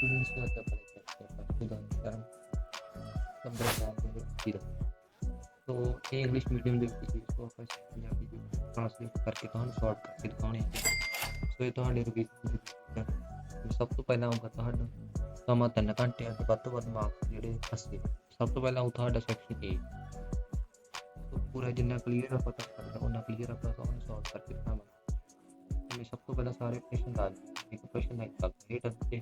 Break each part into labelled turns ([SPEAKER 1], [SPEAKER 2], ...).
[SPEAKER 1] Students का क्या पढ़ा करते हैं उदाहरण term पंद्रह साल ਦੇ ਵਿੱਚ ਤੋ ਇਹ ਇੰਗਲਿਸ਼ ਮੀਡੀਅਮ ਦੇ ਵਿੱਚ ਇਸ ਤੋਂ ਆਪਾਂ ਪੰਜਾਬੀ ਵਿੱਚ ਟ੍ਰਾਂਸਲੇਟ ਕਰਕੇ ਤੁਹਾਨੂੰ ਸ਼ਾਰਟ ਕਰਕੇ ਦਿਖਾਉਣੇ ਆ ਸੋ ਇਹ ਤੁਹਾਡੇ ਰਿਵੀਜ਼ਨ ਸਭ ਤੋਂ ਪਹਿਲਾਂ ਆਊਗਾ ਤੁਹਾਡਾ ਸਮਾਂ 3 ਘੰਟਿਆਂ ਦੇ ਵੱਧ ਤੋਂ ਵੱਧ ਮਾਰਕਸ ਜਿਹੜੇ 80 ਸਭ ਤੋਂ ਪਹਿਲਾਂ ਉਹ ਤੁਹਾਡਾ ਸੈਕਸ਼ਨ A ਸੋ ਪੂਰਾ ਜਿੰਨਾ ਕਲੀਅਰ ਆਪਾਂ ਕਰ ਸਕਦੇ ਹਾਂ ਉਹਨਾਂ ਕਲੀਅਰ ਆਪਾਂ ਤੁਹਾਨੂੰ ਸੋਲਵ ਕਰਕੇ ਦਿਖਾਵਾਂਗੇ ਮੈਂ ਸਭ ਤੋਂ ਪਹਿਲਾਂ ਸਾਰੇ ਪ੍ਰਸ਼ਨ ਦਾ ਇੱਕ ਪ੍ਰਸ਼ਨ ਦਾ ਇੱਕ ਹੇਠ ਅੱਗੇ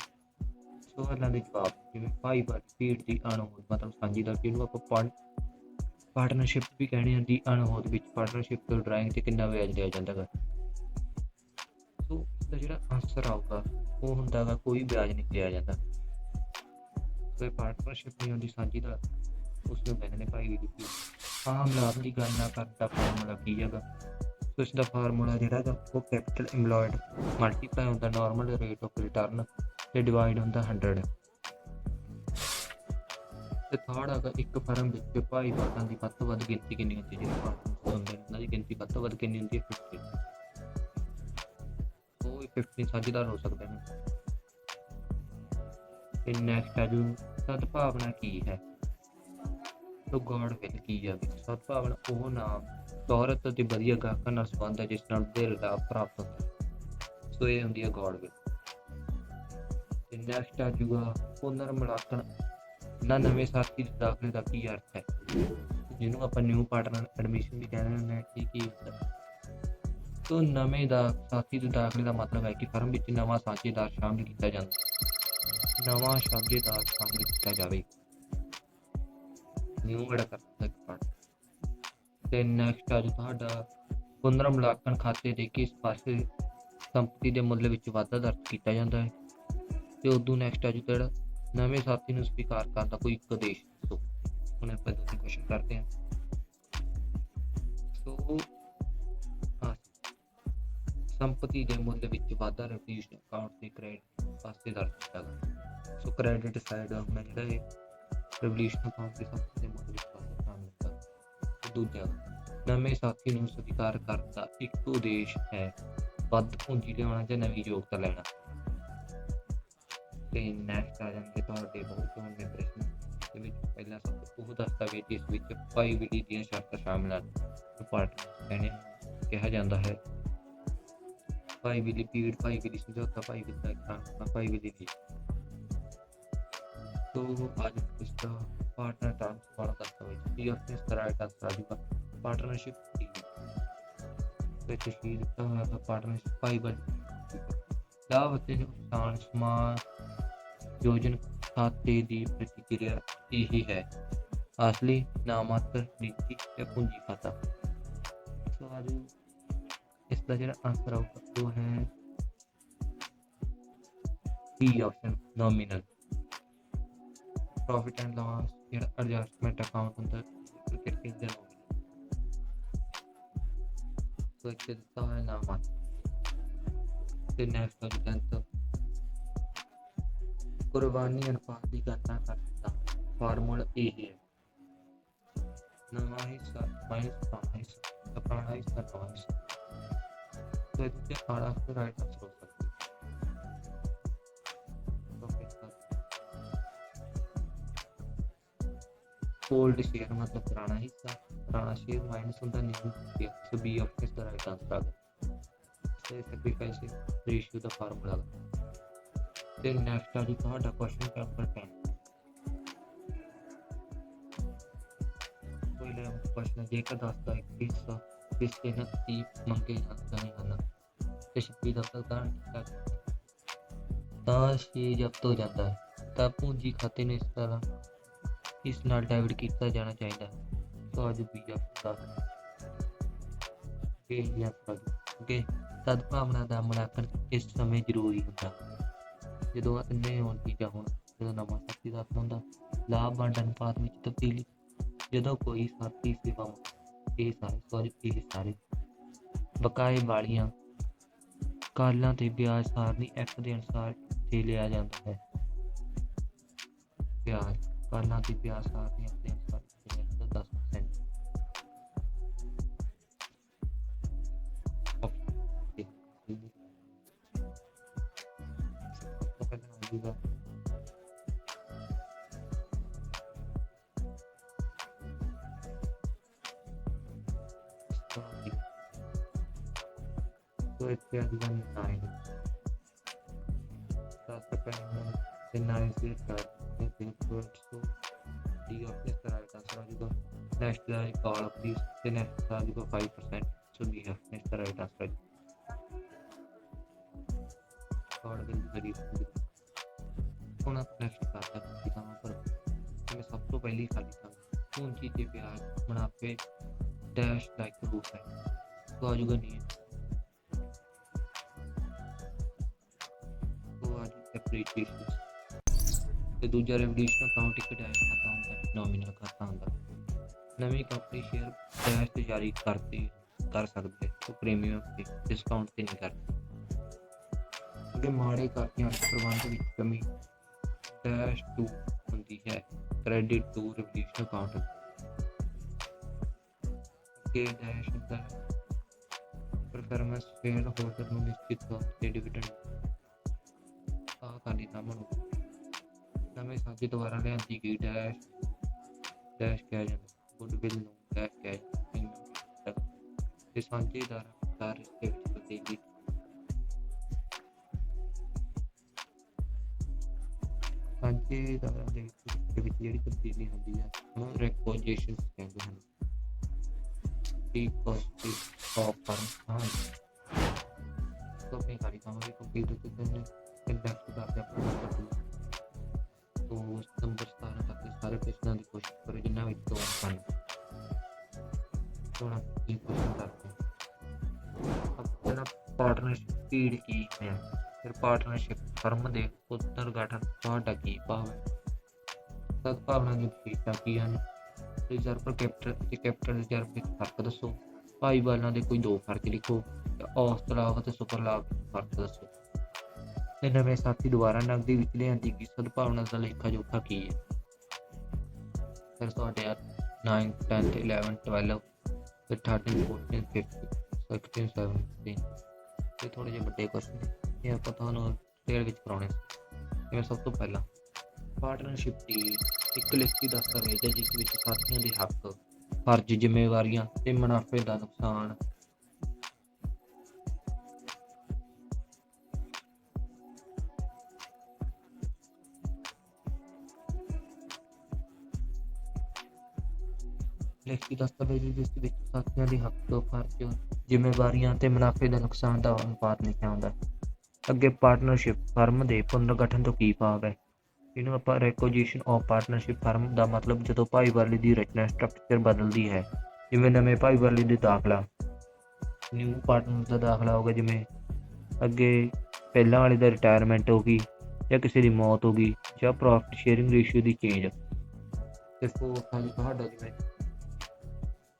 [SPEAKER 1] ਸਵਾਲਾਂ ਦੇ ਜਵਾਬ ਜਿਵੇਂ ਭਾਈ ਬਾਟ ਸਪੀਡ ਦੀ ਅਣਹੋਂਦ, ਮਤਲਬ ਸਾਂਝੀਦਾਰ ਜਿਹਨੂੰ ਆਪਾਂ ਪੜ੍ਹ ਪਾਰਟਨਰਸ਼ਿਪ ਵੀ ਕਹਿੰਦੇ ਹਾਂ ਦੀ ਅਣਹੋਂਦ ਵਿੱਚ ਪਾਰਟਨਰਸ਼ਿਪ ਤੋਂ ਡਰਾਇੰਗ ਤੇ ਕਿੰਨਾ ਵਿਆਜ ਲਿਆ ਜਾਂਦਾ ਹੈ ਸੋ ਇਸ ਦਾ ਜਿਹੜਾ ਆਨਸਰ ਆਊਗਾ, ਉਹ ਹੁੰਦਾ ਗਾ ਕੋਈ ਵਿਆਜ ਨਹੀਂ ਲਿਆ ਜਾਂਦਾ। ਸੋ ਇਹ ਪਾਰਟਨਰਸ਼ਿਪ ਨਹੀਂ ਹੁੰਦੀ ਸਾਂਝੀਦਾਰ ਉਸ ਨੂੰ ਕਹਿੰਦੇ ਨੇ ਭਾਈ ਵੀ ਦਿੱਤੀ ਆਮ ਲਾਭ ਦੀ ਗਣਨਾ ਕਰਨ ਦਾ ਫਾਰਮੂਲਾ ਕੀ ਹੈਗਾ? ਸੋ ਇਸ ਦਾ ਫਾਰਮੂਲਾ ਜਿਹੜਾ ਹੈਗਾ, ਉਹ ਕੈਪੀਟਲ ਇੰਪਲੋਇਡ ਮਲਟੀਪਲਾਈ ਹੁੰਦਾ ਨਾਰਮਲ ਰੇਟ ਆਫ ਰਿਟਰਨ ਤੇ ਡਿਵਾਈਡ ਹੁੰਦਾ 100 ਤੇ ਥਰਡ ਹੈਗਾ ਇੱਕ ਫਰਮ ਵਿੱਚ ਭਾਈ ਬਾਟਾਂ ਦੀ ਵੱਧ ਤੋਂ ਵੱਧ ਗਿਣਤੀ ਕਿੰਨੀ ਹੁੰਦੀ ਹੈ? ਜਿਹੜੇ partners ਹੁੰਦੇ ਨੇ ਉਹਨਾਂ ਦੀ ਗਿਣਤੀ ਵੱਧ ਤੋਂ ਵੱਧ ਕਿੰਨੀ ਹੁੰਦੀ ਹੈ? 50 ਉਹ 15 ਸਾਂਝੇਦਾਰ ਹੋ ਸਕਦੇ ਨੇ। ਤੇ ਨੈਕਸਟ ਹੈ ਜੋ, ਸਦਭਾਵਨਾ ਕੀ ਹੈ? ਤੋ ਗੋਡ ਵਿਲ ਕੀ ਜਾਵੇ ਸਦਭਾਵਨਾ, ਉਹ ਨਾਮ ਸ਼ੋਹਰਤ ਅਤੇ ਵਧੀਆ ਗਾਹਕਾਂ ਨਾਲ ਸੰਬੰਧ ਹੈ, ਜਿਸ ਨਾਲ ਦਿਲ ਦਾ ਪ੍ਰਾਪਤ ਹੁੰਦਾ ਸੋ ਇਹ ਹੁੰਦੀ ਹੈ ਗੋਡ ਵਿਦ ਤੇ ਨੈਕਸਟ ਆ ਜੂਗਾ ਪੁਨਰ ਮੁਲਾਂਕਣ। ਨਾ ਨਵੇਂ ਸਾਥੀ ਦੇ ਦਾਖਲੇ ਦਾ ਕੀ ਅਰਥ ਹੈ? ਜਿਹਨੂੰ ਆਪਾਂ ਨਿਊ ਪਾਰਟਨਰ ਐਡਮਿਸ਼ਨ ਵੀ ਕਹਿੰਦੇ ਹੁੰਦੇ ਹਾਂ ਕੀ ਹੁੰਦਾ। ਹੈ। ਨਵੇਂ ਦਾ ਸਾਥੀ ਦੇ ਦਾਖਲੇ ਦਾ ਮਤਲਬ ਹੈ ਕਿ ਫਰਮ ਵਿੱਚ ਨਵਾਂ ਸਾਂਝੇਦਾਰ ਸ਼ਾਮਿਲ ਕੀਤਾ ਜਾਂਦਾ। ਨਵਾਂ ਸਾਂਝੇਦਾਰ ਸ਼ਾਮਿਲ ਕੀਤਾ ਜਾਵੇ। ਨਿਊ ਵੜਾ ਕਰਦਾ ਇੱਕ ਤੇ ਨੈਕਸਟ ਆ ਜੋ ਤੁਹਾਡਾ ਪੁਨਰ ਮੁਲਾਂਕਣ ਖਾਤੇ ਦੇ ਕਿਸ ਪਾਸੇ ਸੰਪਤੀ ਦੇ ਮੁੱਲ ਵਿੱਚ ਵਾਧਾ ਦਰਜ ਕੀਤਾ ਜਾਂਦਾ ਹੈ। ਤੇ ਉਦੋਂ ਨੈਕਸਟ ਆ ਜੋ ਜਿਹੜਾ ਨਵੇਂ ਸਾਥੀ ਨੂੰ ਸਵੀਕਾਰ ਕਰਨ ਦਾ ਕੋਈ ਇੱਕ ਉਦੇਸ਼ ਦੱਸੋ। ਹੁਣ ਆਪਾਂ ਦੂਜੀ ਕੁਐਸਚਨ ਕਰਦੇ ਹਾਂ। ਸੋ ਸੰਪਤੀ ਦੇ ਮੁੱਲ ਵਿੱਚ ਵਾਧਾ ਰਿਵਿਊਸ਼ਨ ਅਕਾਊਂਟ ਦੇ ਕ੍ਰੈਡਿਟ ਪਾਸੇ ਦਰਜ ਕੀਤਾ ਗਿਆ। ਸੋ ਕ੍ਰੈਡਿਟ ਸਾਈਡ ਆਪਣਾ ਜਿਹੜਾ ਹੈ ਰਿਵੋਲੂਸ਼ਨ ਅਕਾਊਂਟ ਦੇ ਸੰਪਤੀ ਦੇ ਮੁੱਲ ਵਿੱਚ ਵਾਧਾ ਸ਼ਾਮਿਲ ਹੁੰਦਾ। ਦੂਜਾ, ਨਵੇਂ ਸਾਥੀ ਨੂੰ ਸਵੀਕਾਰ ਕਰਨ ਦਾ ਇੱਕ ਉਦੇਸ਼ ਹੈ ਵੱਧ ਪੂੰਜੀ ਲਿਆਉਣਾ ਜਾਂ ਨਵੀਂ ਯੋਗਤਾ ਲੈਣਾ। ਤੇ ਨੈਕਸਟ ਆ ਜਾਂਦੇ ਤੁਹਾਡੇ ਬਹੁਤ ਹੋਣਗੇ ਪ੍ਰਸ਼ਨ ਦੇ ਵਿੱਚ ਪਹਿਲਾ ਸਭ ਉਹ ਦਸਤਾਵੇਜ਼ ਇਸ ਵਿੱਚ ਪ੍ਰਾਈਵੇਟੀ ਦੀਆਂ ਸ਼ਰਤਾਂ ਸ਼ਾਮਲ ਹਨ। ਪਾਰਟ ਕਹਿੰਦੇ ਕਿਹਾ ਜਾਂਦਾ ਹੈ ਪ੍ਰਾਈਵੇਟੀ ਪੀੜ ਪ੍ਰਾਈਵੇਟੀ ਸਮਝੌਤਾ ਪ੍ਰਾਈਵੇਟੀ ਦਾ ਕਾਨੂੰਨ ਪ੍ਰਾਈਵੇਟੀ ਦੀ ਤੋਂ ਅੱਜ ਇਸ ਦਾ ਪਾਰਟਨਰ ਟ੍ਰਾਂਸਫਰ ਦਸਤਾਵੇਜ਼ ਪੀ ਆਫ ਇਸ ਤਰ੍ਹਾਂ ਦਾ ਸਾਜੂਗਾ ਪਾਰਟਨਰਸ਼ਿਪ ਦੀ ਤੇ ਤਸਵੀਰ ਦਾ ਪਾਰਟਨਰਸ਼ਿਪ ਪਾਈਬਲ ਲਾਭ ਅਤੇ ਨੁਕਸਾਨ ਸਮਾਨ ਯੋਜਨ ਖਾਤੇ ਦੀ ਪ੍ਰਤੀਕਿਰਿਆ ਇਹੀ ਹੈ ਅਸਲੀ ਨਾਮਾਤਰ ਨੀਤੀ ਤੇ ਪੂੰਜੀ ਖਾਤਾ ਸੋ ਅੱਜ ਇਸ ਦਾ ਜਿਹੜਾ ਆਨਸਰ ਆਊਗਾ ਉਹ ਹੈ B option nominal profit and loss ਜਿਹੜਾ ਐਡਜਸਟਮੈਂਟ ਅਕਾਊਂਟ ਹੁੰਦਾ ਹੈ ਕਿਰਕਿਰ ਦੇ ਨਾਮ ਸੋ ਇੱਥੇ ਦਿੱਤਾ ਹੋਇਆ ਨਾਮ ਆ ਤੇ ਨੈਕਸਟ ਹੈ ਜੰਤ ਕੁਰਬਾਨੀ ਅਨੁਪਾਤ ਦੀ ਗਣਨਾ ਕਰਨ ਦਾ ਫਾਰਮੂਲਾ ਇਹ ਹੈ ਨਵਾਂ ਹਿੱਸਾ ਮਾਈਨਸ ਪੁਰਾਣਾ ਹਿੱਸਾ ਤਾਂ ਪੁਰਾਣਾ ਹਿੱਸਾ ਨਵਾਂ ਹਿੱਸਾ ਸੋ ਇੱਥੇ ਆੜਾ ਫਿਰ ਰਾਈਟ ਆਨਸਰ ਹੋ ਸਕਦਾ ओल्ड शेयर मतलब पुराना हिस्सा पुराना शेयर माइनस ਹੁੰਦਾ new share so b option is the right answer ਆ ਗਿਆ ਤੇ ਸੈਕਰੀਫਾਈਸ ਰੇਸ਼ੀਓ ਦਾ ਫਾਰਮੂਲਾ ਤੇ ਨੈਕਸਟ ਆ ਜੀ ਤੁਹਾਡਾ ਕੁਐਸਚਨ ਪੇਪਰ 10 ਪਹਿਲੇ ਕੁਐਸਚਨ ਜੇਕਰ ਦੱਸਦਾ ਹੈ ਕਿ ਹਿੱਸਾ ਕਿਸ ਦੇ ਨਤੀ ਮੰਗੇ ਜਾਂਦੇ ਨਹੀਂ ਹਨ ਤੇ ਛੱਪੀ ਦਾ ਭੁਗਤਾਨ ਕੀਤਾ ਤਾਂ ਛੇ ਜ਼ਬਤ ਹੋ ਜਾਂਦਾ ਹੈ ਤਾਂ ਪੂੰਜੀ ਖਾਤੇ ਨੂੰ ਇਸ ਤਰ੍ਹਾਂ ਇਸ ਨਾਲ ਡੈਬਿਟ ਕੀਤਾ ਜਾਣਾ ਚਾਹੀਦਾ ਹੈ ਸੋ ਅੱਜ ਵੀ ਦਾ ਕਿ ਜਾਂ ਕਿ ਸਦਭਾਵਨਾ ਦਾ ਮੁਲਾਂਕਣ ਇਸ ਸਮੇਂ ਜ਼ਰੂਰੀ ਹੁੰਦਾ ਹੈ। ਜਦੋਂ ਅੰਨੇ ਹੋਣ ਚੀਜ਼ਾਂ ਹੋਣ, ਜਦੋਂ ਨਵਾਂ ਸਾਥੀ ਦਾ ਹੁੰਦਾ ਲਾਭ ਵੰਡ ਅਨੁਪਾਤ ਵਿੱਚ ਤਬਦੀਲੀ, ਜਦੋਂ ਕੋਈ ਸਾਥੀ ਸੇਵਾ ਇਹ ਸਾਰੇ ਸੌਰੀ ਇਹ ਸਾਰੇ ਬਕਾਏ ਵਾਲੀਆਂ ਕਾਲਾਂ ਤੇ ਵਿਆਜ ਸਾਰਨੀ ਐਕਟ ਦੇ ਅਨੁਸਾਰ ਤੇ ਲਿਆ ਜਾਂਦਾ ਹੈ। ਵਿਆਜ ਕਾਲਾਂ ਦੀ ਵਿਆਜ ਸਾਰਨੀ ਜੂਗਾ तो इसके अधिकार नाइन रास्ता पहले फिर नाइन से करते फिर टूवर्ड्स को डी ऑप्शन इसका राइट आंसर आ जाएगा नेक्स्ट का एक ऑल ऑफ दिस फिर नेक्स्ट आ जाएगा five percent so B option इसका राइट आंसर आ जाएगा और अगर गरीब ਤੋਂ ਪਹਿਲੀ ਖਾਲੀ ਸਨ ਪੂੰਜੀ ਤੇ ਪਿਆਰ ਮੁਨਾਫੇ ਡੈਸ਼ ਦਾ ਇੱਕ ਰੂਪ ਹੈ। ਗਾਜੂਗਾ ਨਹੀਂ ਐਪਰੀਸ਼ੀਏਸ਼ਨ ਤੇ ਦੂਜਾ ਰੈਵੋਲੂਸ਼ਨ ਅਕਾਊਂਟ ਇੱਕ ਡੈਸ਼ ਖਾਤਾ ਹੁੰਦਾ ਹੈ ਨੋਮੀਨਲ ਖਾਤਾ ਹੁੰਦਾ। ਨਵੀਂ ਕੰਪਨੀ ਸ਼ੇਅਰ ਡੈਸ਼ ਤੇ ਜਾਰੀ ਕਰਦੀ ਕਰ ਸਕਦੇ। ਉਹ ਪ੍ਰੀਮੀਅਮ ਤੇ ਡਿਸਕਾਊਂਟ ਤੇ ਨਹੀਂ ਕਰਦੀ। ਅਗੇ ਮਾੜੇ ਕਾਰਜਾਂ ਪ੍ਰਬੰਧ ਵਿੱਚ ਕਮੀ। ਡੈਸ਼ 2 ਹੁੰਦੀ ਹੈ। ਕ੍ਰੈਡਿਟ ਟੂ ਰੈਵੋਲੂਸ਼ਨ ਅਕਾਊਂਟ ਅੱਗੇ ਡੈਸ਼ ਹੁੰਦਾ ਹੈ ਪਰਫਾਰਮੈਂਸ ਸ਼ੇਅਰ ਹੋਲਡਰ ਨੂੰ ਨਿਸ਼ਚਿਤ ਤੌਰ ਤੇ ਡਿਵੀਡੈਂਡ ਆ ਖਾਲੀ ਨਾਮ ਨੂੰ ਨਵੇਂ ਸਾਥੀ ਦੁਆਰਾ ਲਿਆਂਦੀ ਗਈ ਡੈਸ਼ ਡੈਸ਼ ਕਿਹਾ ਜਾਂਦਾ ਗੁੱਡਵਿਲ ਨੂੰ ਡੈਸ਼ ਕਿਹਾ ਜਾਂਦਾ ਤੇ ਸਾਂਝੇਦਾਰ ਦਾ ਰਿਸ਼ਤੇ ਵਿੱਚ ਤਬਦੀਲੀ ਸਾਂਝੇਦਾਰਾਂ ਦੇ ਦੇ ਵਿੱਚ ਜਿਹੜੀ ਤਬਦੀਲੀ ਹੁੰਦੀ ਹੈ ਉਹਨੂੰ ਰੈਕੋਜੀਸ਼ਨ ਕਹਿੰਦੇ ਹਨ ਡੀਪੋਜ਼ਿਟ ਆਫਰ ਹਾਂ ਕੰਪਨੀ ਕਰੀ ਕਮਾਂਗੇ ਕੰਪਿਊਟਰ ਤੇ ਦਿਨ ਕੰਡਕਟ ਕਰਦੇ ਆਪਾਂ ਤੋਂ ਨੰਬਰ 17 ਤੱਕ ਸਾਰੇ ਪ੍ਰਸ਼ਨਾਂ ਦੀ ਕੋਸ਼ਿਸ਼ ਕਰੋ ਜਿੰਨਾ ਵਿੱਚ ਤੋਂ ਹਨ ਥੋੜਾ ਇਹ ਪ੍ਰਸ਼ਨ ਕਰਦੇ ਆਪਣਾ ਪਾਰਟਨਰਸ਼ਿਪ ਸਪੀਡ ਕੀ ਹੈ ਫਿਰ ਪਾਰਟਨਰਸ਼ਿਪ ਫਰਮ ਦੇ ਪੁਨਰਗਠਨ ਤੁਹਾਡਾ ਕੀ ਭਾਵ ਹੈ ਸਦਭਾਵਨਾ ਦੀ ਵਿਸ਼ੇਸ਼ਤਾ ਕੀ ਹਨ? ਰਿਜ਼ਰਵ ਕੈਪੀਟਲ ਅਤੇ ਕੈਪੀਟਲ ਰਿਜ਼ਰਵ ਵਿੱਚ ਫ਼ਰਕ ਦੱਸੋ। ਭਾਈਵਾਲਾਂ ਦੇ ਕੋਈ ਦੋ ਫ਼ਰਕ ਲਿਖੋ, ਤੇ ਔਸਤ ਲਾਭ ਅਤੇ ਸੁਪਰ ਲਾਭ ਫ਼ਰਕ ਦੱਸੋ। ਤੇ ਨਵੇਂ ਸਾਥੀ ਦੁਆਰਾ ਨਗਦੀ ਵਿੱਚ ਲਿਆਂਦੀ ਗਈ ਸਦਭਾਵਨਾ ਦਾ ਲੇਖਾ ਜੋਖਾ ਕੀ ਹੈ? ਫਿਰ ਤੁਹਾਡੇ 9 10 11 12 ਤੇ 13 14 15 16 17 ਇਹ ਥੋੜੇ ਜਿਹੇ ਵੱਡੇ ਕੁਐਸਚਨ ਨੇ, ਇਹ ਆਪਾਂ ਤੁਹਾਨੂੰ ਡਿਟੇਲ ਵਿੱਚ ਕਰਾਉਣੇ ਜਿਵੇਂ ਸਭ ਤੋਂ ਪਹਿਲਾਂ। ਪਾਰਟਨਰਸ਼ਿਪ ਦੀ ਇੱਕ ਲਿਖਤੀ ਦਸਤਾਵੇਜ਼ ਹੈ ਜਿਸ ਵਿੱਚ ਸਾਥੀਆਂ ਦੇ ਹੱਕ, ਫਰਜ਼, ਜ਼ਿੰਮੇਵਾਰੀਆਂ ਤੇ ਮੁਨਾਫੇ ਦਾ ਨੁਕਸਾਨ। ਲਿਖਤੀ ਦਸਤਾਵੇਜ਼ ਜਿਸ ਵਿੱਚ ਸਾਥੀਆਂ ਦੇ ਹੱਕ, ਫਰਜ਼, ਜ਼ਿੰਮੇਵਾਰੀਆਂ ਤੇ ਮੁਨਾਫੇ ਦਾ ਨੁਕਸਾਨ ਦਾ ਅਨੁਪਾਤ ਲਿਖਿਆ ਹੁੰਦਾ ਹੈ। ਅੱਗੇ ਪਾਰਟਨਰਸ਼ਿਪ ਫਰਮ ਦੇ ਪੁਨਰਗਠਨ ਤੋਂ ਕੀ ਭਾਵ ਹੈ? ਇਹਨੂੰ ਆਪਾਂ ਰੈਕੋਜੀਸ਼ਨ ਆਫ ਪਾਰਟਨਰਸ਼ਿਪ ਫਰਮ ਦਾ ਮਤਲਬ ਜਦੋਂ ਭਾਈਵਾਲੀ ਦੀ ਰਚਨਾ ਸਟਰਕਚਰ ਬਦਲਦੀ ਹੈ, ਜਿਵੇਂ ਨਵੇਂ ਭਾਈਵਾਲੀ ਦੇ ਦਾਖਲਾ ਨਿਊ ਪਾਰਟਨਰ ਦਾ ਦਾਖਲਾ ਹੋ ਜਿਵੇਂ ਅੱਗੇ ਪਹਿਲਾਂ ਵਾਲੇ ਦਾ ਰਿਟਾਇਰਮੈਂਟ ਹੋ ਗਈ ਜਾਂ ਕਿਸੇ ਦੀ ਮੌਤ ਹੋ ਗਈ ਜਾਂ ਪ੍ਰੋਫਿਟ ਸ਼ੇਅਰਿੰਗ ਰੇਸ਼ੀਓ ਦੀ ਚੇਂਜ ਤੇ ਫੋਰਥ ਹੈ ਤੁਹਾਡਾ ਜਿਵੇਂ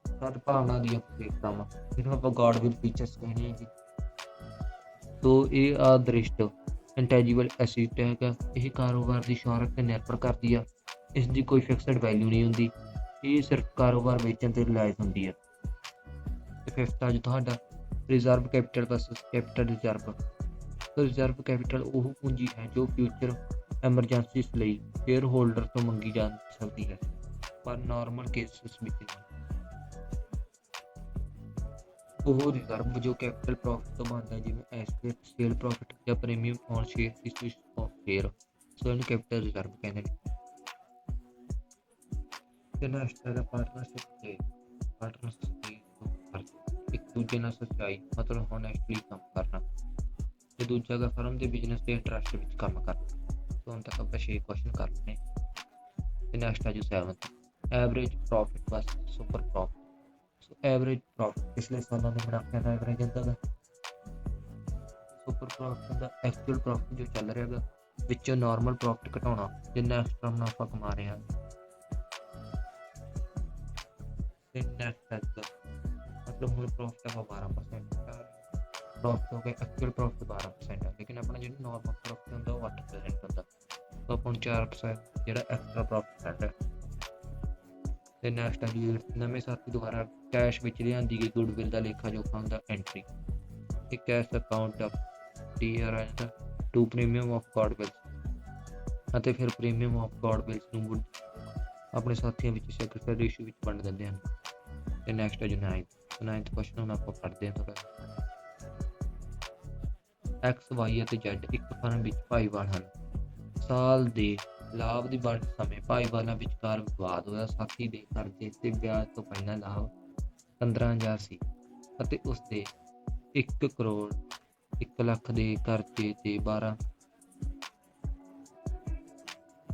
[SPEAKER 1] ਸਦ ਭਾਵਨਾ ਦੀ ਅਪੇਖਾਵਾਂ ਜਿਹਨੂੰ ਆਪਾਂ ਗੋਡ ਵਿਲ ਫੀਚਰਸ ਕਹਿੰਦੇ ਹਾਂ ਜੀ। ਤੋ ਇਹ ਆਦ੍ਰਿਸ਼ਟ ਇੰਟੈਜੀਬਲ ਐਸੈਟ ਹੈਗਾ ਇਹ ਕਾਰੋਬਾਰ ਦੀ ਸ਼ੌਹਰਤ ਤੇ ਨਿਰਭਰ ਕਰਦੀ ਆ। ਇਸ ਦੀ ਕੋਈ ਫਿਕਸਡ ਵੈਲਿਊ ਨਹੀਂ ਹੁੰਦੀ। ਇਹ ਸਿਰਫ ਕਾਰੋਬਾਰ ਵੇਚਣ ਤੇ ਰਿਲਾਇਜ਼ ਹੁੰਦੀ ਹੈ ਤੇ ਫਿਫਥ ਅੱਜ ਤੁਹਾਡਾ reserve capital versus capital reserve reserve capital ਉਹ ਪੂੰਜੀ ਹੈ ਜੋ ਫਿਊਚਰ ਐਮਰਜੈਂਸੀਜ਼ ਲਈ ਸ਼ੇਅਰ ਹੋਲਡਰ ਤੋਂ ਮੰਗੀ ਜਾ ਸਕਦੀ ਹੈ। ਪਰ ਨਾਰਮਲ ਕੇਸਿਸ ਵਿੱਚ ਨਹੀਂ ਉਹ ਰਿਜ਼ਰਵ ਜੋ ਕੈਪੀਟਲ ਪ੍ਰੋਫਿਟ ਤੋਂ ਬਣਦਾ ਜਿਵੇਂ ਐਸਪੀਐਫ ਸੇਲ ਪ੍ਰੋਫਿਟ ਜਾਂ ਪ੍ਰੀਮੀਅਮ ਔਨ ਸ਼ੇਅਰ ਇਸ ਆਫ ਸ਼ੇਅਰ ਸੋ ਇਹਨੂੰ ਕੈਪੀਟਲ ਰਿਜ਼ਰਵ ਕਹਿੰਦੇ ਨੇ। ਤੇ ਨੈਕਸਟ ਹੈ ਪਾਰਟਨਰਸ਼ਿਪ ਤੇ ਪਾਰਟਨਰਸ਼ਿਪ ਦੀ ਇੱਕ ਦੂਜੇ ਨਾਲ ਸੱਚਾਈ, ਮਤਲਬ ਹੋਨੈਸਟਲੀ ਕੰਮ ਕਰਨਾ। ਤੇ ਦੂਜਾ ਹੈਗਾ ਫਰਮ ਦੇ ਬਿਜ਼ਨਸ ਦੇ ਇੰਟਰਸਟ ਵਿੱਚ ਕੰਮ ਕਰਨਾ। ਸੋ ਹੁਣ ਤੱਕ ਆਪਾਂ 6 ਕੁਐਸਚਨ ਕਰ ਲਏ ਤੇ ਨੈਕਸਟ ਜੋ 7th ਐਵਰੇਜ ਪ੍ਰੋਫਿਟ ਬਸ ਸੁਪਰ ਪ੍ਰੋਫਿਟ ਐਵਰੇਜ ਪ੍ਰੋਫਿਟ ਪਿਛਲੇ ਸਾਲਾਂ ਦੇ ਮੁਨਾਫਿਆਂ ਦਾ ਐਵਰੇਜ ਹੁੰਦਾ ਹੈ ਸੁਪਰ ਪ੍ਰੋਫਿਟ ਦਾ ਐਕਚੁਅਲ ਪ੍ਰੋਫਿਟ ਜੋ ਚੱਲ ਰਿਹਾ ਹੈਗਾ, ਵਿੱਚੋਂ ਨਾਰਮਲ ਪ੍ਰੋਫਿਟ ਘਟਾਉਣਾ, ਜਿੰਨਾ ਐਕਸਟਰਾ ਮੁਨਾਫਾ ਕਮਾ ਰਹੇ ਹਾਂ। ਤੇ ਨੈਟ ਹੈਗਾ ਮਤਲਬ ਹੁਣ ਪ੍ਰੋਫਿਟ ਆਪਾਂ 12% ਪ੍ਰੋਫਿਟ ਹੋ। ਗਿਆ ਐਕਚੁਅਲ ਪ੍ਰੋਫਿਟ 12% ਹੈ ਲੇਕਿਨ ਆਪਣਾ ਜਿਹੜਾ ਨਾਰਮਲ ਪ੍ਰੋਫਿਟ ਹੁੰਦਾ, ਉਹ 8% ਹੁੰਦਾ। ਤਾਂ ਆਪਾਂ ਨੂੰ 4% ਜਿਹੜਾ ਐਕਸਟਰਾ ਪ੍ਰੋਫਿਟ ਹੈ। ਤੇ ਨੈਕਸਟ ਹੈ ਨਵੇਂ ਸਾਥੀ ਦੁਆਰਾ ਕੈਸ਼ ਵਿੱਚ ਲਿਆਂਦੀ ਗਈ ਗੁੱਡਵਿਲ ਦਾ ਲੇਖਾ ਜੋਖਾ ਹੁੰਦਾ ਐਂਟਰੀ ਇੱਕ cash account of DR to premium of God ਅਤੇ ਫਿਰ ਪ੍ਰੀਮੀਅਮ ਆਫ ਗੋਡ ਨੂੰ ਆਪਣੇ ਸਾਥੀਆਂ ਵਿੱਚ ਸੈਕਟਰੀ ਰੇਸ਼ੀਓ ਵਿੱਚ ਵੰਡ ਦਿੰਦੇ ਹਨ। ਤੇ ਨੈਕਸਟ ਹੈ ਜੀ 9th 9th ਕੁਐਸਚਨ ਹੁਣ ਆਪਾਂ ਪੜ੍ਹਦੇ ਹਾਂ ਥੋੜਾ X, Y ਅਤੇ Z ਇੱਕ ਫਰਮ ਵਿੱਚ ਭਾਈਵਾਲ ਹਨ। ਸਾਲ ਦੇ ਲਾਭ ਦੀ ਵੰਡ ਸਮੇਂ ਭਾਈਵਾਲਾਂ ਵਿਚਕਾਰ ਵਿਵਾਦ ਹੋਇਆ। ਸਾਥੀ ਦੇ ਕਰਜ਼ੇ ਤੇ ਵਿਆਜ ਤੋਂ ਪਹਿਲਾਂ ਲਾਭ 15000 ਸੀ ਅਤੇ ਉਸ ਦੇ 1 ਕਰੋੜ 1 ਲੱਖ ਦੇ ਕਰਜ਼ੇ ਤੇ 12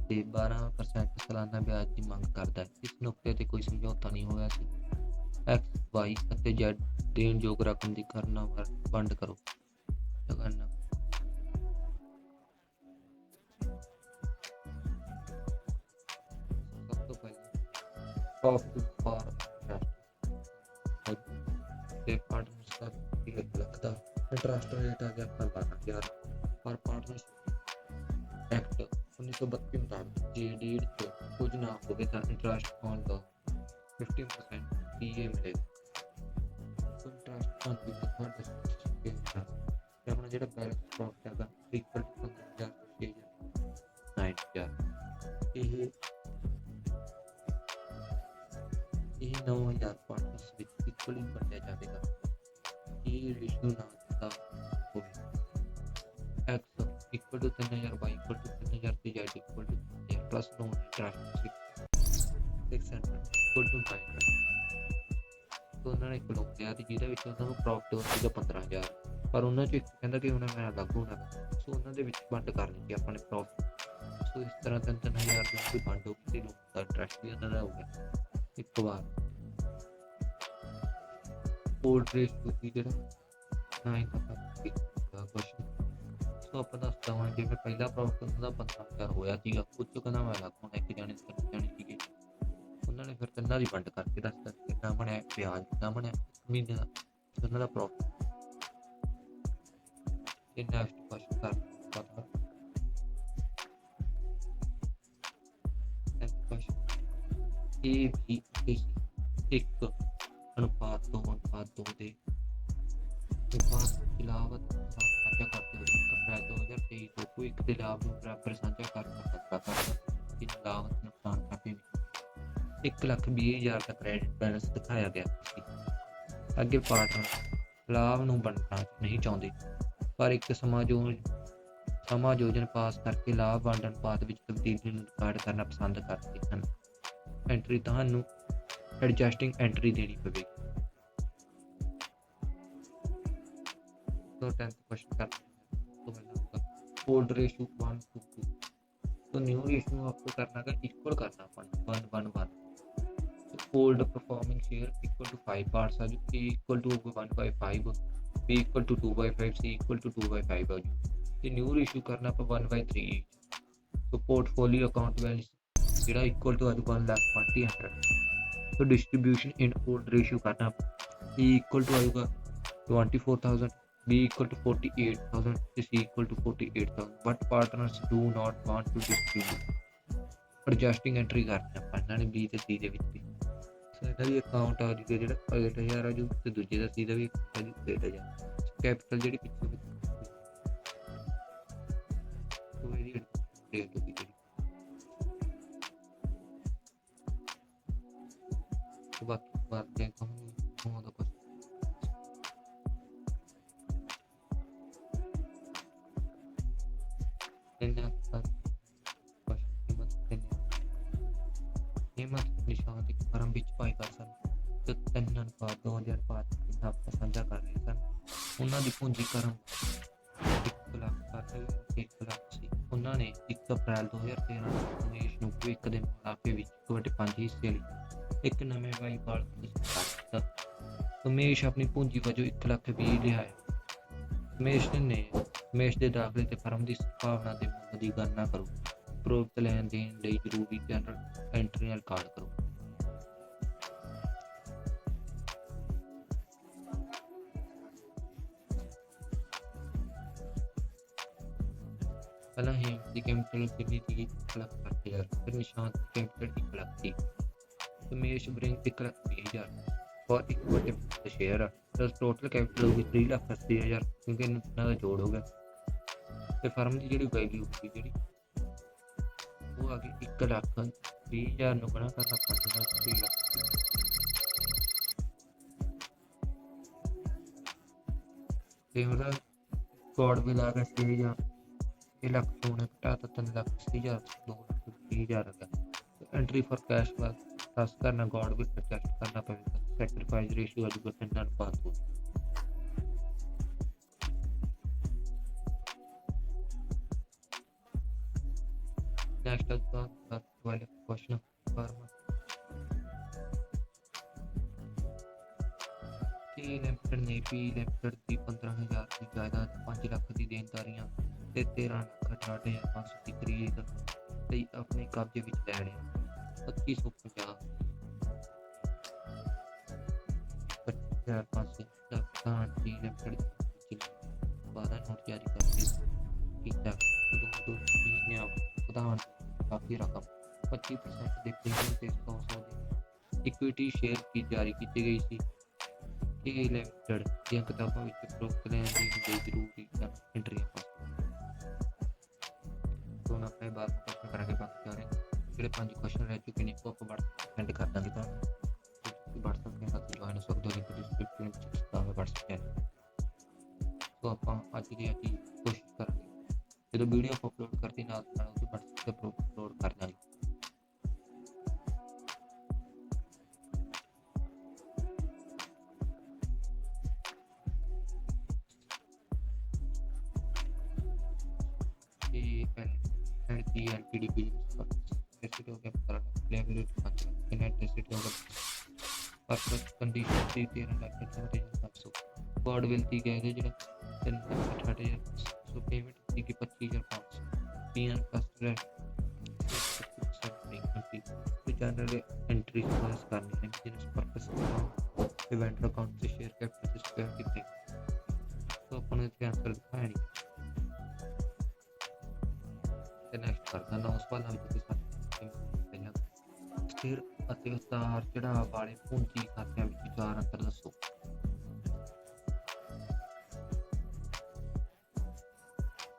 [SPEAKER 1] ਤੇ 12% ਸਾਲਾਨਾ ਵਿਆਜ ਦੀ ਮੰਗ ਕਰਦਾ ਹੈ। ਇਸ ਨੁਕਤੇ ਤੇ ਕੋਈ ਸਮਝੌਤਾ ਨਹੀਂ ਹੋਇਆ ਸੀ। X, Y ਅਤੇ Z ਦੇਣ ਰਕਮ ਦੀ ਕਰਨਾ ਵੰਡ ਕਰੋ। ਲਗਾਨਾ ਪਹਿਲਾਂ ਪ੍ਰੋਫਿਟ ਫਾਰ ਤੇ ਪਾਰਟਨਰਸ ਦਾ 1 ਲੱਖ ਦਾ ਇੰਟਰਸਟ ਰੇਟ ਆ ਗਿਆ ਆਪਣਾ 12000 ਪਰ ਪਾਰਟਨਰਸ਼ਿਪ ਐਕਟ 1932 ਮੁਤਾਬਕ ਜੇ ਡੀਡ ਚ ਕੁਝ ਨਾ ਹੋਵੇ ਤਾਂ ਇੰਟਰਸਟ ਔਨ ਦਾ 15% ਡੀਏ ਮਿਲੇਗਾ। ਇੰਟਰਸਟ ਔਨ ਦੀ ਤੁਹਾਡਾ ਤੇ ਆਪਣਾ ਜਿਹੜਾ ਬੈਲੈਂਸ ਪ੍ਰੋਫਿਟ ਹੈਗਾ ਇਕੁਅਲ ਟੂ 15000 9000 ਇਹ 9000 ਪਾਰਟਨਰਸ ਵਿੱਚ ਇਕੁਅਲੀ ਵੰਡਿਆ ਜਾਵੇਗਾ ਇਹ ਰੇਸ਼ੀਓ ਨਾ ਦਿੱਤਾ ਹੋਵੇ। X 3000 y 3000 ਤੇ z 3000 plus loan interest 600 900 तो ਉਹਨਾਂ ਨੇ ਇੱਕ ਲਿਆ ਤੇ ਜਿਹਦੇ ਵਿੱਚ ਉਹਨਾਂ ਨੂੰ ਪ੍ਰੋਫਿਟ ਹੋ ਸੀਗਾ 15000 ਪਰ ਉਹਨਾਂ ਚੋਂ ਇੱਕ ਕਹਿੰਦਾ ਕਿ ਉਹਨਾਂ ਮੈਂ ਅਲੱਗ ਹੋਣਾ ਸੋ ਉਹਨਾਂ ਦੇ ਵਿੱਚ ਵੰਡ ਕਰ ਸੀ ਆਪਣੇ ਪ੍ਰੋਫਿਟ ਸੋ ਇਸ ਤਰ੍ਹਾਂ ਤਿੰਨ ਤਿੰਨ ਹਜ਼ਾਰ ਦੀ ਵੰਡ ਹੋ ਗਈ ਤੇ ਲੋਨ ਦਾ ਇੰਟਰਸਟ ਵੀ ਉਹਨਾਂ ਦਾ ਹੋ ਗਿਆ। ਇੱਕ ਵਾਰ ਕੋਲਡ ਰੇਸ਼ੀਓ ਜਿਹੜਾ। ਨਾ ਹੀ ਕੁਐਸਚਨ ਸੋ ਆਪਾਂ ਦੱਸ ਦਵਾਂ ਜਿਵੇਂ ਪਹਿਲਾ ਪ੍ਰੋਫਿਟ ਦਾ 15000 ਹੋਇਆ ਸੀਗਾ। ਉਹ ਚੋਂ ਕਹਿੰਦਾ ਮੈਂ ਇੱਕ ਜਾਣੇ ਤੇ ਜਾਣੇ ਸੀਗੇ। ਉਹਨਾਂ ਨੇ ਫਿਰ ਤਿੰਨਾਂ ਦੀ ਵੰਡ ਕਰਕੇ ਦੱਸਤਾ ਕਿੰਨਾ ਬਣਿਆ, ਵਿਆਜ ਕਿੰਨਾ ਬਣਿਆ ਮਹੀਨੇ ਦਾ ਉਹਨਾਂ ਦਾ ਪ੍ਰੋਫਿਟ ਇਹ ਨੈਕਸਟ ਕੁਐਸਚਨ ਕਰ ਪਤਾ ਨੈਕਸਟ ਕੁਐਸਚਨ ਇਹ ਵੀ 120000 ਦਾ ਕ੍ਰੈਡਿਟ ਬੈਲੈਂਸ ਦਿਖਾਇਆ ਗਿਆ ਸੀ। ਅੱਗੇ ਪਾਰਟਨਰ ਲਾਭ ਨੂੰ ਵੰਡਣਾ ਨਹੀਂ ਚਾਹੁੰਦੇ, ਪਰ ਇੱਕ ਸਮਾਜੋਂ ਸਮਾਜੋਜਨ ਪਾਸ ਕਰਕੇ ਲਾਭ ਵੰਡਣ ਬਾਅਦ ਵਿੱਚ ਤਬਦੀਲੀ ਨੂੰ ਰਿਕਾਰਡ ਕਰਨਾ ਪਸੰਦ ਕਰਦੇ ਹਨ। ਐਂਟਰੀ ਤੁਹਾਨੂੰ ਐਡਜਸਟਿੰਗ ਐਂਟਰੀ ਦੇਣੀ ਪਵੇਗੀ। ਸੋ 10th ਕੁਐਸਚਨ ਕਰਨਾ old ratio one two two तो न्यू रेशियो आपको करना का इक्वल करना अपन one one called performing share equal to 5 parts a equal to 1 by 5 b equal to 2 by 5 c equal to 2 by 5 आ ਤੇ new issue ਕਰਨਾ ਆਪਾਂ 1 by 3 So portfolio account value ਜਿਹੜਾ equal to 1 lakh twenty hundred. So distribution in in ratio issue ਕਰਨਾ e equal to 24000 b equal to 48000 is equal to 48000 but partners do not want to distribute adjusting entry ਕਰਨਾ ਆਪਾਂ ਇਹਨਾਂ ਨੇ b ਤੇ c ਦੇ ਵਿੱਚ ਸਾਡਾ ਵੀ account ਆ ਜੂਗਾ ਜਿਹੜਾ 68000 ਆ ਜੂ, ਤੇ ਦੂਜੇ ਦਾ C ਦਾ ਵੀ ਆ ਜੂ 68000 ਕੈਪੀਟਲ ਜਿਹੜੀ ਪਿੱਛੇ ਵਿੱਚ ਉਹ ਇਹਦੀ ਡੇਟ ਹੋ ਗਈ ਜਿਹੜੀ। ਤੇ ਬਾਕੀ ਬਾਤ ਦੇ ਕੰਮ ਹੋਂ ਦਾ ਕੁਛ। ਇਹਨਾਂ ਕੀਮਤ ਨਿਸ਼ਾਨ ਇੱਕ ਫਰਮ ਵਿੱਚ ਪਾਈ ਕਰ ਸਨ ਤੇ ਤਿੰਨ ਅਨੁਪਾਤ 2005 ਕਿੰਨਾ ਆਪਾਂ ਸਾਂਝਾ ਕਰ ਰਹੇ ਸਨ, ਉਹਨਾਂ ਦੀ ਪੂੰਜੀਕਰਨ 1 ਲੱਖ ਸੱਠ ਇੱਕ ਲੱਖ ਸੀ ਉਹਨਾਂ ਨੇ 1 ਅਪ੍ਰੈਲ 2013 ਨੂੰ ਦੇਸ਼ ਨੂੰ ਇੱਕ ਦੇ ਮੁਨਾਫੇ ਵਿੱਚ 1.5 ਹਿੱਸੇ ਲਈ ਇੱਕ ਨਵੇਂ ਵਾਈਪਾਲ ਨੂੰ ਦਿੱਤਾ। ਉਮੇਸ਼ ਆਪਣੀ ਪੂੰਜੀ ਵਜੋਂ 1 ਲੱਖ ਵੀ ਲਿਆਇਆ। ਉਮੇਸ਼ ਨੇ, ਉਮੇਸ਼ ਦੇ ਦਾਖਲੇ ਤੇ ਫਰਮ ਦੀ ਸੰਭਾਵਨਾ ਦੇ ਮੁੱਲ ਦੀ ਗਣਨਾ ਕਰੋ। ਉਪਰੋਕਤ ਲੈਣ ਦੇਣ ਲਈ ਜ਼ਰੂਰੀ ਜਨਰਲ ਐਂਟਰੀ ਰਿਕਾਰਡ ਕਰੋ। ਪਹਿਲਾਂ ਹੀ ਦੀ ਕੈਪੀਟਲ ਕਿੰਨੀ ਸੀ ਇੱਕ ਲੱਖ ਫਿਰ ਨਿਸ਼ਾਨ ਦੀ ਕੈਪੀਟਲ ਇੱਕ ਲੱਖ ਸੀ ਉਮੇਸ਼ ਬ੍ਰਿੰਗ ਇੱਕ ਲੱਖ ਵੀਹ ਫॉर ਇਕੁਇਟੀ ਦਾ ਸ਼ੇਅਰ ਤਾਂ ਟੋਟਲ ਕੈਪੀਟਲ ਗਈ 3 ਲੱਖ ਅੱਸੀ ਹਜ਼ਾਰ, ਕਿਉਂਕਿ ਇਹਨਾਂ ਦਾ ਜੋੜ ਹੋ ਗਿਆ। ਤੇ ਫਰਮ ਦੀ ਜਿਹੜੀ ਵੈਲਿਊ ਹੋਊਗੀ ਜਿਹੜੀ, ਉਹ ਆ ਗਈ 1 ਲੱਖ 20 ਨੂੰ ਗੁਣਾ ਕਰਨਾ ਪੰਜ 3 ਲੱਖ। ਤੇ ਉਹਦਾ ਕੋਡ ਵੀ ਲਾ ਕੇ 6000 ਇਹ ਲੱਖ ਤੋਂ ਉਹਨੇ ਘਟਾ ਤਾਂ 3 ਲੱਖ 30000 2 ਲੱਖ 30000 ਆ entry for cash was pass ਕਰਨਾ ਗੋਡ ਵੀ ਐਡਜਸਟ ਕਰਨਾ ਪਵੇਗਾ। ਸੈਕਰੀਫਾਈਸ ਰੇਸ਼ੀਓ ਆ ਜੂਗਾ ਨਾਲ ਪਾਸ ਹੋ ਲਿਮਟਡ ਲਿਮਟਡ ਦੀ 15000 ਦੀ ਜਾਇਦਾਦ 5 ਲੱਖ ਦੀ ਦੇਣਦਾਰੀਆਂ ਤੇ 13 ਲੱਖ 68500 ਦੀ ਖਰੀਦ ਲਈ ਆਪਣੇ ਕਬਜ਼ੇ ਵਿੱਚ ਲੈ ਲਿਆ। 2550 2500 ਦਾ ਤਾਂ ਪੀ ਲਿਮਟਡ ਵਿੱਚ 12 ਨੋਟ ਜਾਰੀ ਕਰਕੇ ਕੀਤਾ। ਦੋ ਦੋ ਮਹੀਨਿਆਂ ਪ੍ਰਦਾਨ ਕਾਫੀ ਰਕਮ 25% ਦੇ ਪ੍ਰੀਮੀਅਮ ਤੇ 100 ਦੀ ਇਕੁਇਟੀ ਸ਼ੇਅਰ ਕੀ ਜਾਰੀ ਕੀਤੀ ਗਈ ਸੀ। ਇਹ ਲਿਮਟਡ ਦੀਆਂ ਕਿਤਾਬਾਂ ਵਿੱਚ ਪ੍ਰੋਕਟ ਲੈਣ ਦੀ ਲਈ ਜ਼ਰੂਰੀ ਐਂਟਰੀਆਂ ਪਾਸ ਤੋਂ ਆਪਣੇ ਬਾਅਦ ਕੁਐਸਚਨ ਕਰਾਂਗੇ ਬਾਕੀ ਸਾਰੇ ਜਿਹੜੇ ਪੰਜ ਕੁਐਸਚਨ ਰਹਿ ਚੁੱਕੇ ਨੇ, ਉਹ ਆਪਾਂ WhatsApp ਸੈਂਡ ਕਰ ਦਾਂਗੇ ਤੁਹਾਨੂੰ ਤੁਸੀਂ WhatsApp ਦੇ ਨਾਲ ਜੁਆਇਨ ਹੋ ਸਕਦੇ ਹੋ ਡਿਸਕ੍ਰਿਪਸ਼ਨ ਵਿੱਚ ਦਿੱਤਾ WhatsApp ਚੈਨਲ ਸੋ ਆਪਾਂ ਅੱਜ ਦੀ ਅੱਜ ਕੋਸ਼ਿਸ਼ ਕਰਾਂਗੇ। ਜਦੋਂ ਵੀਡੀਓ ਅਪਲੋਡ ਕਰਦੀ ਨਾਲ ਨਾਲ ਉਹ WhatsApp ਤੇ ਅਪਲੋਡ ਕਰ ਦਾਂਗੇ। ਪਹਿਲੇ की एलटीडी की एसिड हो गया पर फ्लेवरेट खाते नेट एसिड हो गया ਪਰ ਕੰਡੀਸ਼ਨ ਦੀ 13 ਲੱਖ ਤੇ 700 ਕੋਡ ਵਿਲਤੀ ਗਏ ਨੇ ਜਿਹੜਾ 3 ਲੱਖ 68000 ਸੋ ਪੇਮੈਂਟ ਦੀ ਕਿ 25500 ਪੀਐਨ ਕਸਟਮਰ ਤੇ ਚੈਨਲ ਐਂਟਰੀ ਪਾਸ ਕਰਨੀ ਹੈ ਬਿਜ਼ਨਸ ਪਰਪਸ ਇਵੈਂਟ ਅਕਾਊਂਟ ਤੇ ਸ਼ੇਅਰ ਕੈਪੀਟਲ ਸਪੇਅਰ ਕੀਤੇ ਸਥਿਰ ਅਤੇ ਉਤਾਰ ਚੜਾਅ ਵਾਲੇ ਪੂੰਜੀ ਖਾਤਿਆਂ ਵਿੱਚ ਚਾਰ ਅੰਤਰ ਦੱਸੋ।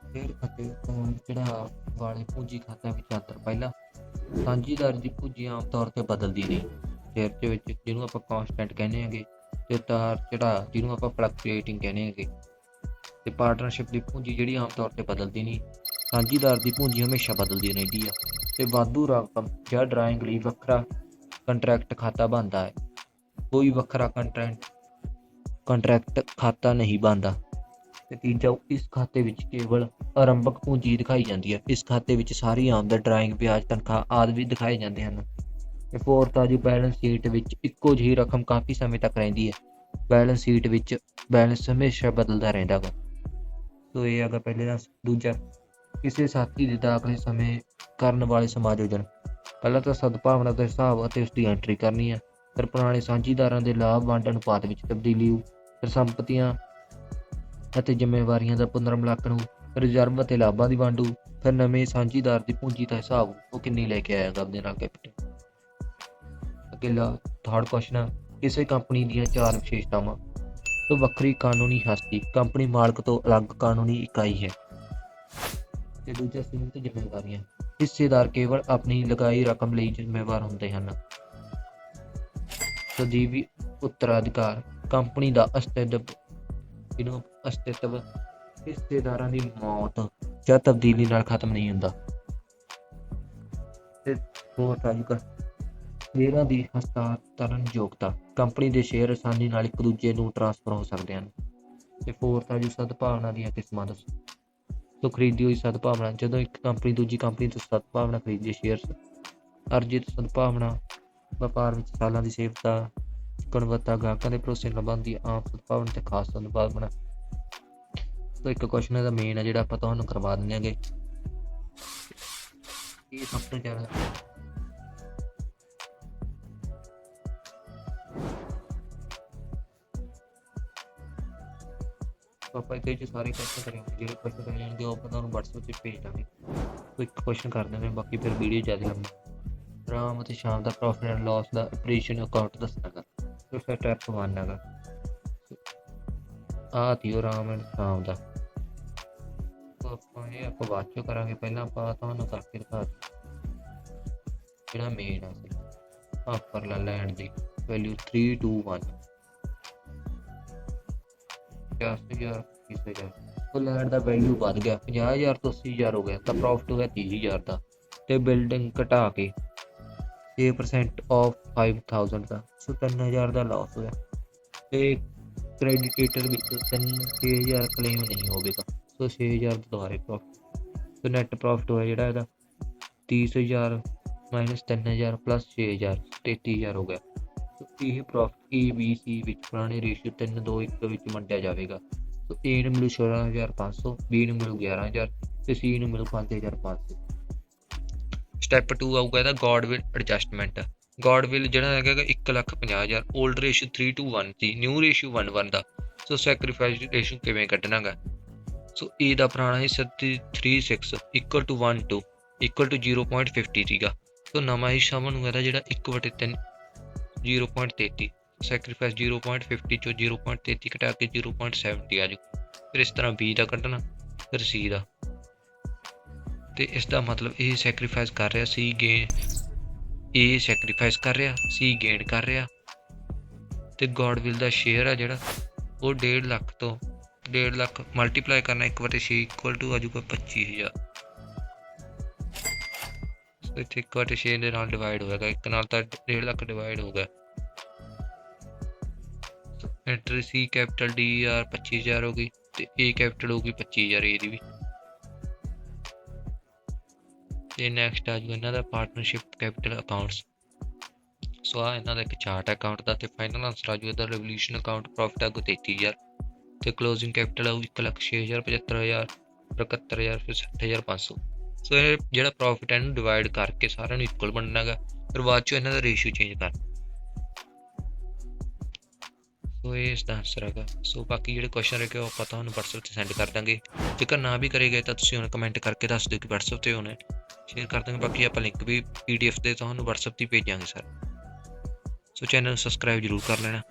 [SPEAKER 1] ਸਥਿਰ ਅਤੇ ਉਤਾਰ ਚੜਾਅ ਵਾਲੇ ਪੂੰਜੀ ਖਾਤਿਆਂ ਵਿੱਚ ਅੰਤਰ, ਪਹਿਲਾ ਸਾਂਝੀਦਾਰ ਦੀ ਪੂੰਜੀ ਆਮ ਤੌਰ ਤੇ ਬਦਲਦੀ ਨਹੀਂ। ਸ਼ੇਅਰ ਦੇ ਵਿੱਚ ਜਿਹਨੂੰ ਆਪਾਂ ਕਾਂਸਟੈਂਟ ਕਹਿੰਦੇ ਹਾਂਗੇ ਤੇ ਉਤਾਰ ਚੜਾਅ ਜਿਹਨੂੰ ਆਪਾਂ ਫਲਕਚੁਏਟਿੰਗ ਕਹਿੰਦੇ ਹਾਂਗੇ। ਤੇ ਪਾਰਟਨਰਸ਼ਿਪ ਦੀ ਪੂੰਜੀ ਜਿਹੜੀ ਆਮ ਤੌਰ ਤੇ ਬਦਲਦੀ ਨਹੀਂ। ਸਾਂਝੀਦਾਰ ਦੀ ਪੂੰਜੀ ਹਮੇਸ਼ਾ ਬਦਲਦੀ ਰਹਿੰਦੀ ਆ। ਤੇ ਵਾਧੂ ਰਕਮ ਜਾਂ ਡਰਾਇੰਗ ਲਈ ਵੱਖਰਾ ਕੰਟਰੈਕਟ ਖਾਤਾ ਬਣਦਾ ਹੈ। ਕੋਈ ਵੱਖਰਾ ਕੰਟਰੈਕਟ ਕੰਟਰੈਕਟ ਖਾਤਾ ਨਹੀਂ ਬਣਦਾ। ਤੇ ਤੀਜਾ ਇਸ ਖਾਤੇ ਵਿੱਚ ਕੇਵਲ ਆਰੰਭਕ ਪੂੰਜੀ ਦਿਖਾਈ ਜਾਂਦੀ ਹੈ। ਇਸ ਖਾਤੇ ਵਿੱਚ ਸਾਰੀ ਆਮਦਨ ਡਰਾਇੰਗ ਵਿਆਜ, ਤਨਖਾਹ ਆਦਿ ਵੀ ਦਿਖਾਏ ਜਾਂਦੇ ਹਨ। ਤੇ ਫੋਰਥ ਆ ਜੀ ਬੈਲੈਂਸ ਸ਼ੀਟ ਵਿੱਚ ਇੱਕੋ ਜਿਹੀ ਰਕਮ ਕਾਫੀ ਸਮੇਂ ਤੱਕ ਰਹਿੰਦੀ ਹੈ। ਬੈਲੈਂਸ ਸ਼ੀਟ ਵਿੱਚ ਬੈਲੈਂਸ ਹਮੇਸ਼ਾ ਬਦਲਦਾ ਰਹਿੰਦਾ ਵਾ ਸੋ ਇਹ ਹੈਗਾ ਪਹਿਲੇ ਦਾ ਦੂਜਾ ਕਿਸੇ ਸਾਥੀ ਦੇ ਦਾਖਲੇ ਸਮੇਂ ਕਰਨ ਵਾਲੇ ਸਮਾਯੋਜਨ ਪਹਿਲਾਂ ਤਾਂ ਸਦਭਾਵਨਾ ਦਾ ਹਿਸਾਬ ਅਤੇ ਉਸ ਦੀ ਐਂਟਰੀ ਕਰਨੀ ਹੈ ਫਿਰ ਪੁਰਾਣੇ ਸਾਂਝੀਦਾਰਾਂ ਦੇ ਲਾਭ ਵੰਡ ਅਨੁਪਾਤ ਵਿੱਚ ਤਬਦੀਲੀ ਫਿਰ ਸੰਪਤੀਆਂ ਅਤੇ ਜ਼ਿੰਮੇਵਾਰੀਆਂ ਦਾ ਪੁਨਰਮਲਾਕਣ ਰਿਜ਼ਰਵ ਅਤੇ ਲਾਭਾਂ ਦੀ ਵੰਡ ਫਿਰ ਨਵੇਂ ਸਾਂਝੀਦਾਰ ਦੀ ਪੂੰਜੀ ਦਾ ਹਿਸਾਬ ਉਹ ਕਿੰਨੀ ਲੈ ਕੇ ਆਏਗਾ ਆਪਣੇ ਨਾਲ ਕੈਪੀਟਲ ਅਗਲਾ ਥਰਡ ਕੁਐਸਚਨ ਕਿਸੇ ਕੰਪਨੀ ਦੀਆਂ ਚਾਰ ਵਿਸ਼ੇਸ਼ਤਾਵਾਂ। ਤੋਂ ਵੱਖਰੀ ਕਾਨੂੰਨੀ ਹਸਤੀ। ਕੰਪਨੀ ਮਾਲਕ ਤੋਂ ਅਲੱਗ ਕਾਨੂੰਨੀ ਇਕਾਈ ਹੈ। ਤੇ ਦੂਜਾ ਸੀਮਿਤ ਜ਼ਿੰਮੇਵਾਰੀਆਂ। ਹਿੱਸੇਦਾਰ ਕੇਵਲ ਆਪਣੀ ਲਗਾਈ ਰਕਮ ਲਈ ਜ਼ਿੰਮੇਵਾਰ ਹੁੰਦੇ ਹਨ। ਸਦੀਵੀ ਉੱਤਰਾਧਿਕਾਰ, ਕੰਪਨੀ ਦਾ ਅਸਤਿਤਵ, ਇਹਨੂੰ ਅਸਤਿਤਵ, ਹਿੱਸੇਦਾਰਾਂ ਦੀ ਮੌਤ, ਜਾਂ ਤਬਦੀਲੀ ਨਾਲ ਖਤਮ ਨਹੀਂ ਹੁੰਦਾ। ਤੇ ਹੋਰ ਤਾਜੁਕਾ ਸ਼ੇਅਰਾਂ ਦੀ ਹਸਤਾਂਤਰਨ ਯੋਗਤਾ, ਕੰਪਨੀ ਦੇ ਸ਼ੇਅਰ ਆਸਾਨੀ ਨਾਲ ਇੱਕ ਦੂਜੇ ਨੂੰ ਟ੍ਰਾਂਸਫਰ ਹੋ ਸਕਦੇ ਹਨ। ਤੇ ਫੋਰਥ ਆ ਜੀ ਸਦਭਾਵਨਾ ਦੀਆਂ ਕਿਸਮਾਂ ਦੱਸੋ। ਤੋਂ ਖਰੀਦੀ ਹੋਈ ਸਦਭਾਵਨਾ ਜਦੋਂ ਇੱਕ ਕੰਪਨੀ ਦੂਜੀ ਕੰਪਨੀ ਤੋਂ ਸਦਭਾਵਨਾ ਖਰੀਦਦੀ ਸ਼ੇਅਰਸ ਅਰਜਿਤ ਸਦਭਾਵਨਾ ਵਪਾਰ ਵਿੱਚ ਸਾਲਾਂ ਦੀ ਸੇਵਤਾ, ਗੁਣਵੱਤਾ, ਗਾਹਕਾਂ ਦੇ ਭਰੋਸੇ ਨਾਲ ਬਣਦੀ ਆਮ ਸਦਭਾਵਨਾ ਤੇ ਖਾਸ ਸਦਭਾਵਨਾ ਤੋਂ ਇੱਕ ਕੁਐਸਚਨ ਦਾ ਮੇਨ ਹੈ ਜਿਹੜਾ ਆਪਾਂ ਤੁਹਾਨੂੰ ਕਰਵਾ ਦਿੰਦੇ ਹਾਂਗੇ। ਇਹ ਸਭ ਤੋਂ ਜ਼ਿਆਦਾ ਆਪਾਂ ਇਹਦੇ ਚ ਸਾਰੇ ਕੁਐਸਚਨ ਕਰਾਂਗੇ, ਜਿਹੜੇ ਕੁਐਸਚਨ ਕਰੇ ਉਹ ਆਪਾਂ ਤੁਹਾਨੂੰ WhatsApp ਤੇ ਭੇਜ ਦਾਂਗੇ। ਇੱਕ ਕੁਐਸਚਨ ਕਰ ਦਿੰਦੇ ਬਾਕੀ ਫਿਰ ਵੀਡੀਓ ਜ਼ਿਆਦਾ ਲੰਬੀ ਰਾਮ ਅਤੇ ਸ਼ਾਮ ਦਾ ਪ੍ਰੋਫਿਟ ਐਂਡ ਲਾਸ ਦਾ ਆਪਰੇਸ਼ਨ ਅਕਾਊਂਟ ਦੱਸਣਾਗਾ ਤੇ ਫਿਰ ਟੈਪ ਮਾਰਨਾਗਾ ਆ ਤੀ ਰਾਮ ਐਂਡ ਸ਼ਾਮ ਦਾ। ਆਪਾਂ ਇਹ ਆਪਾਂ ਬਾਅਦ ਚੋਂ ਕਰਾਂਗੇ, ਪਹਿਲਾਂ ਆਪਾਂ ਤੁਹਾਨੂੰ ਕਰਕੇ ਦਿਖਾ ਜਿਹੜਾ ਮੇਨ ਆ ਸੀ ਆਫਰ ਲੈਂਡ ਦੀ ਵੈਲਿਊ 321 ਦਸ ਹਜ਼ਾਰ ਵੀਸ ਹਜ਼ਾਰ ਉਹ ਲੈਂਡ ਦਾ ਵੈਲਿਊ ਵੱਧ ਗਿਆ 50000 ਤੋਂ 80000 ਹੋ ਗਿਆ, ਤਾਂ ਪ੍ਰੋਫਿਟ ਹੋ ਗਿਆ 30000 ਦਾ। ਤੇ ਬਿਲਡਿੰਗ ਘਟਾ ਕੇ 6% of 5000 the. So 3000 the Las ਹੋਇਆ। ਤੇ ਕ੍ਰੈਡੀਟੇਟਰ ਵਿੱਚ 3000 ਕਲੇਮ ਨਹੀਂ ਹੋਵੇਗਾ ਸੋ 6000 ਦਾ ਦੁਬਾਰੇ ਪ੍ਰੋਫਿਟ ਸੋ ਨੈਟ ਪ੍ਰੋਫਿਟ ਹੋਇਆ ਜਿਹੜਾ ਇਹਦਾ। 30000 ਮਾਈਨਸ 3000 ਪਲੱਸ 6000 33000 ਹੋ ਗਿਆ। ਇਹ ਪ੍ਰੋਫਿਟ A B C ਵਿੱਚ ਪੁਰਾਣੇ ਰੇਸ਼ੀਓ 3 2 1 ਵਿੱਚ ਵੰਡਿਆ ਜਾਵੇਗਾ। ਸੋ A ਨੂੰ ਮਿਲੂ 16500 B ਨੂੰ ਮਿਲੂ 11000 ਤੇ C ਨੂੰ ਮਿਲੂ 5500 ਸਟੈਪ 2 ਆਊਗਾ ਇਹਦਾ ਗੋਡਵਿਲ ਐਡਜਸਟਮੈਂਟ ਗੋਡਵਿਲ ਜਿਹੜਾ ਹੈਗਾ ਗਾ 150000 올ਡ ਰੇਸ਼ੀਓ 3 ਟੂ 1 ਸੀ ਨਿਊ ਰੇਸ਼ੀਓ 1 1 ਦਾ। ਸੋ ਸੈਕਰੀਫਾਈਸ ਰੇਸ਼ੀਓ ਕਿਵੇਂ ਕੱਢਣਾਗਾ ਸੋ A ਦਾ ਪੁਰਾਣਾ ਹਿੱਸਾ 36 ਇਕੁਅਲ ਟੂ 1 2 ਇਕੁਅਲ ਟੂ 0.50 ਸੀਗਾ ਸੋ ਨਵਾਂ ਹਿੱਸਾ ਬਣੂਗਾ ਇਹਦਾ ਜਿਹੜਾ 1/3 0.33 ਸੈਕਰੀਫਾਈਸ 0.50 ਚੋਂ 0.33 ਘਟਾ ਕੇ 0.70 ਆ ਜਾਊ। ਫਿਰ ਇਸ ਤਰ੍ਹਾਂ B ਦਾ ਕੱਢਣਾ, ਫਿਰ C ਦਾ। ਤੇ ਇਸ ਦਾ ਮਤਲਬ ਇਹ ਸੈਕਰੀਫਾਈਸ ਕਰ ਰਿਹਾ ਸੀ ਗੇਨ ਇਹ ਸੈਕਰੀਫਾਈਸ ਕਰ ਰਿਹਾ ਸੀ ਗੇਨ ਕਰ ਰਿਹਾ। ਤੇ ਗੋਡਵਿਲ ਦਾ ਸ਼ੇਅਰ ਆ ਜਿਹੜਾ, ਉਹ 1.5 ਲੱਖ ਤੋਂ 1.5 ਲੱਖ ਮਲਟੀਪਲਾਈ ਕਰਨਾ ਇੱਕ ਵਾਰ 6 ਇਕੁਅਲ ਟੂ ਆ ਜਾਊਗਾ 25000 ਸੋ ਇੱਥੇ 1/6 ਦੇ ਨਾਲ ਡਿਵਾਈਡ ਹੋਏਗਾ ਇੱਕ ਨਾਲ ਤਾਂ 1.5 ਲੱਖ ਡਿਵਾਈਡ ਹੋ ਗਿਆ। ਐਂਟਰੀ ਸੀ ਕੈਪੀਟਲ ਡੀ ਆਰ 25000 ਹੋ ਗਈ ਤੇ ਏ ਕੈਪੀਟਲ ਹੋ ਗਈ 25000 ਏ ਵੀ। ਤੇ ਨੈਕਸਟ ਆ ਜੂ ਇਹਨਾਂ ਦਾ ਪਾਰਟਨਰਸ਼ਿਪ ਕੈਪੀਟਲ ਅਕਾਊਂਟਸ ਸੋ ਆ ਇਹਨਾਂ ਦਾ ਇੱਕ ਚਾਰਟ ਅਕਾਊਂਟ ਦਾ ਤੇ ਫਾਈਨਲ ਆਨਸਰ ਆ ਜੂ ਇਹਦਾ ਰੈਵੋਲੂਸ਼ਨ ਅਕਾਊਂਟ ਪ੍ਰੋਫਿਟ ਆਗੂ 33000 ਤੇ ਕਲੋਜ਼ਿੰਗ ਕੈਪੀਟਲ ਆਊ 106000 75000 75000 ਫਿਰ 60500 ਸੋ ਇਹ ਜਿਹੜਾ ਪ੍ਰੋਫਿਟ ਹੈ ਇਹਨੂੰ ਡਿਵਾਈਡ ਕਰਕੇ ਸਾਰਿਆਂ ਨੂੰ ਇਕੁਅਲ ਬਣਨਾ ਹੈਗਾ। ਫਿਰ ਬਾਅਦ ਚੋਂ ਇਹਨਾਂ ਦਾ ਰੇਸ਼ੀਓ ਚੇਂਜ ਕਰ ਸੋ ਇਹ ਇਸ ਦਾ ਆਨਸਰ ਹੈਗਾ। ਸੋ ਬਾਕੀ ਜਿਹੜੇ ਕੁਐਸਚਨ ਰਹੇ ਉਹ ਆਪਾਂ ਤੁਹਾਨੂੰ WhatsApp ਤੇ ਸੈਂਡ ਕਰ ਦਾਂਗੇ। ਜੇਕਰ ਨਾ ਵੀ ਕਰੇਗੇ ਤਾਂ ਤੁਸੀਂ ਹੁਣ ਕਮੈਂਟ ਕਰਕੇ ਦੱਸ ਦਿਓ ਕਿ WhatsApp ਤੇ ਹੋਣਾ ਸ਼ੇਅਰ ਕਰ ਦਾਂਗੇ। ਬਾਕੀ ਆਪਾਂ ਲਿੰਕ ਵੀ PDF ਦੇ ਤੁਹਾਨੂੰ WhatsApp ਤੇ ਭੇਜਾਂਗੇ ਸਰ ਸੋ ਚੈਨਲ ਨੂੰ ਸਬਸਕ੍ਰਾਈਬ ਜਰੂਰ ਕਰ ਲੈਣਾ।